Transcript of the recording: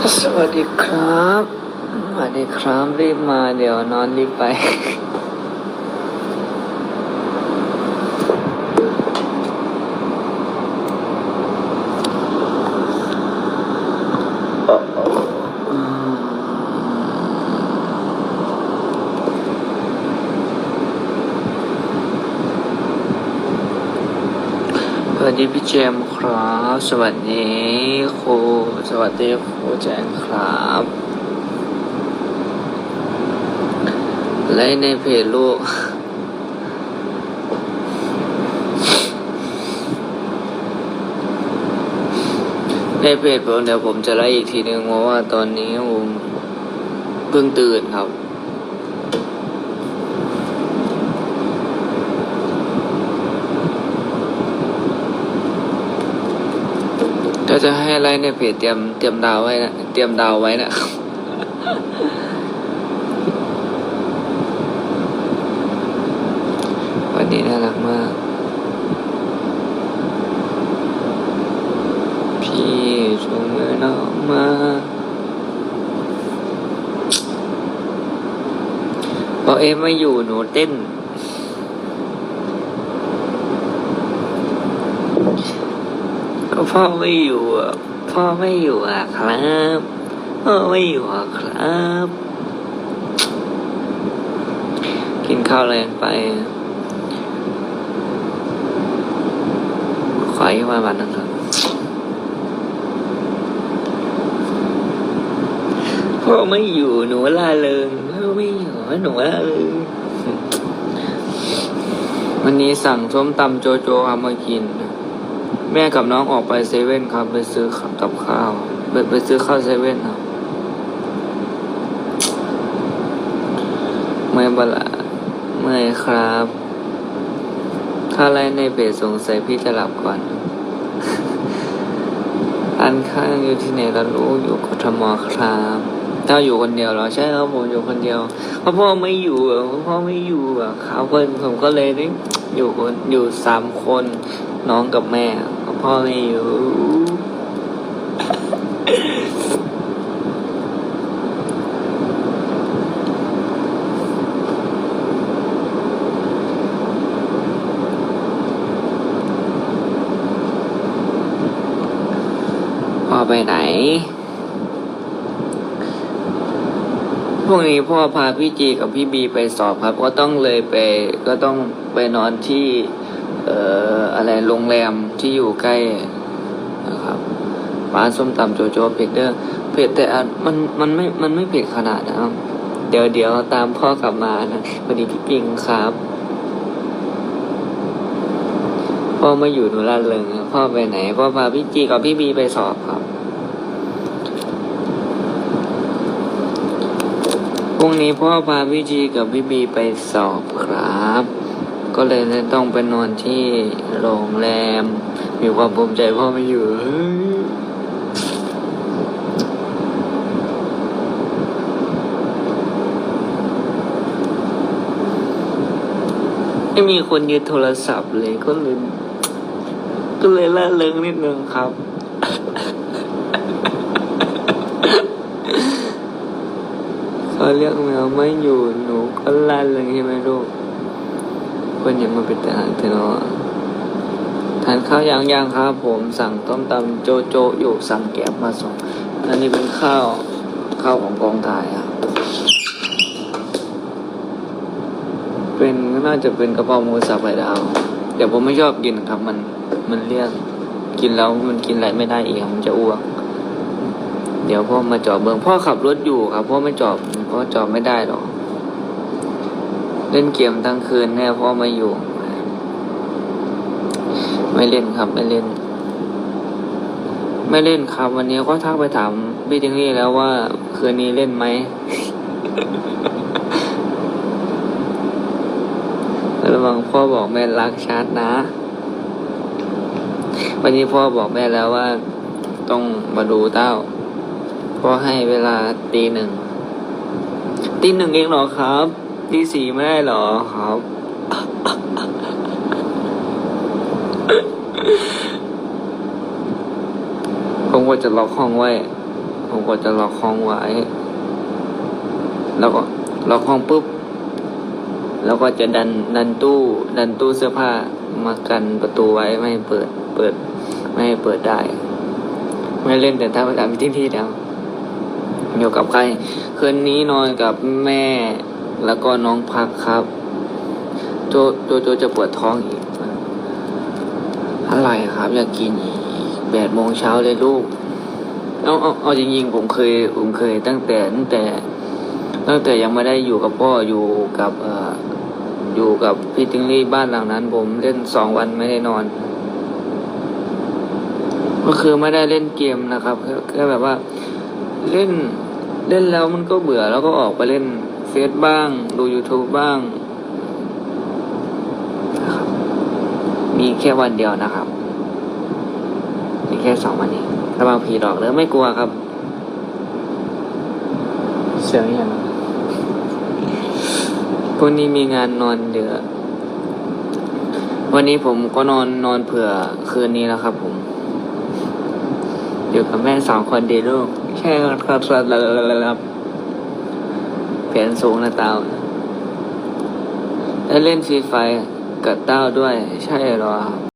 สวัสดีครับ สวัสดีครับรีบมาเดี๋ยวนอนรีบไป ดีพี่เจมครับ สวัสดีครูสวัสดีครูแจงครับไลฟ์ในเพจลูกในเพจผมเดี๋ยวผมจะไลฟ์อีกทีนึงเพราะว่าตอนนี้ผมเพิ่งตื่นครับ จะให้ไลฟ์ในเพจเตรียมเตรียมดาวไว้นะเตรียมดาวไว้นะวันนี้น่ารักมาก พี่ชงมือน้องมาพอเอ็มไม่อยู่หนูเต้น พ่อไม่อยู่อะพ่อไม่อยู่อะครับพ่อไม่อยู่อะครับ กินข้าวแรงไป ขออีกวันวันนะครับพ่อไม่อยู่หนูล่าเริงพ่อไม่อยู่หนูล่าเริงวันนี้สั่งส้มตำโจโจครับมากิน แม่กับน้องออกไปเซเว่นครับ ไปซื้อกับข้าว ไปไปซื้อข้าวเซเว่นครับเมื่อยบละเมื่อยครับ ถ้าไรในเพจสงสัยพี่จะหลับก่อน อันข้างอยู่ที่ไหนเรารู้อยู่กทมครับถ้าอยู่คนเดียวเหรอใช่ครับผมอยู่คนเดียวเพราะพ่อไม่อยู่อะเพราะพ่อไม่อยู่อะครับเพื่อนผมก็เลยได้อยู่คนอยู่สามคนน้องกับแม่ พ่อไม่ยพ่อไปไหนพรุ่งนี้พ่อพาพี่จีกับพี่บีไปสอบครับ ก็ต้องเลยไปก็ต้องไปนอนที่ เอ่อ อะไรโรงแรมที่อยู่ใกล้นะครับร้านส้มตำโจโจเผ็ดเดอร์เผ็ดแต่มันมันไม่มันไม่เผ็ดขนาดนะครับเดี๋ยวเดี๋ยวตามพ่อกลับมานะพอดีพี่ปิงครับพ่อไม่อยู่หนูละเริงพ่อไปไหนพ่อพาพี่จีกับพี่บีไปสอบครับพรุ่งนี้พ่อพาพี่จีกับพี่บีไปสอบครับ ก็เลยต้องไปนอนที่โรงแรม มีความภูมิใจพ่อไม่อยู่ไม่มีคนยึดโทรศัพท์เลยก็เลยก็เลยละเริงนิดนึงครับ เขาเรียกแมวไม่อยู่หนูก็ลั่นเลยใช่ไหมลูก คนยังมาเป็นทหารเถอะเนาะทานข้าวยังยังครับผมสั่งต้มตำโจโจอยู่สั่งแก็บมาส่งอันนี้เป็นข้าวข้าวของกองถ่ายครับเป็นน่าจะเป็นกระเพราหมูสับไข่ดาวแต่ผมไม่ชอบกินครับ มันมันเลี่ยนกินแล้วมันกินอะไรไม่ได้อีกมันจะอ้วกเดี๋ยวพ่อมาจอดเบืองพ่อขับรถอยู่ครับพ่อไม่จอดพ่อจอดไม่ได้หรอก เล่นเกมทั้งคืนแน่พ่อไม่อยู่ ไม่เล่นครับไม่เล่น ไม่เล่นครับ วันนี้ก็ทักไปถามพี่จิงลี่แล้วว่าคืนนี้เล่นไหมระวังพ่อบอกแม่รักชาร์จนะ วันนี้พ่อบอกแม่แล้วว่า ต้องมาดูเต้าพ่อให้เวลาตีหนึ่งตีหนึ่งเองเหรอครับ ตีสี่ไม่ได้หรอครับ ผมว่าจะล็อกห้องไว้ ผมก็จะล็อกห้องไว้ แล้วก็ล็อกห้องปุ๊บ แล้วก็จะดันดันตู้ ดันตู้เสื้อผ้ามากันประตูไว้ไม่ให้เปิด เปิด ไม่ให้เปิดได้ ไม่เล่นแต่ถ้าไปทำที่ที่แล้วอยู่กับใคร คืนนี้นอนกับแม่ แล้วก็น้องพักครับ โจโจโจจะปวดท้องอีกอะไรครับ อยากกินอีกแปดโมงเช้าเลยลูกเอาเอาเอาจริงๆผมเคยผมเคยตั้งแต่ตั้งแต่ ตั้งแต่ยังไม่ได้อยู่กับพ่ออยู่กับเอ่ออยู่กับพี่ติงลี่บ้านหลังนั้น ผมเล่นสองวันไม่ได้นอน ก็คือไม่ได้เล่นเกมนะครับแค่แค่แบบว่า เล่นเล่นแล้วมันก็เบื่อแล้วก็ออกไปเล่น เฟซบ้าง ดู YouTube บ้างนะครับมีแค่วันเดียวนะครับ มีแค่สองวันเองระวังผีหลอกแล้วไม่กลัวครับ เสียงอย่างนั้นพรุ่งนี้มีงานนอนเดือวันนี้ผมก็นอนนอนเผื่อคืนนี้แล้วครับ ผม อยู่กับแม่สองคนดีลูกแค่ครับครับ เปลี่ยนสูงนะเต้าแล้วเล่นฟรีไฟกับเต้าด้วย ใช่เหรอ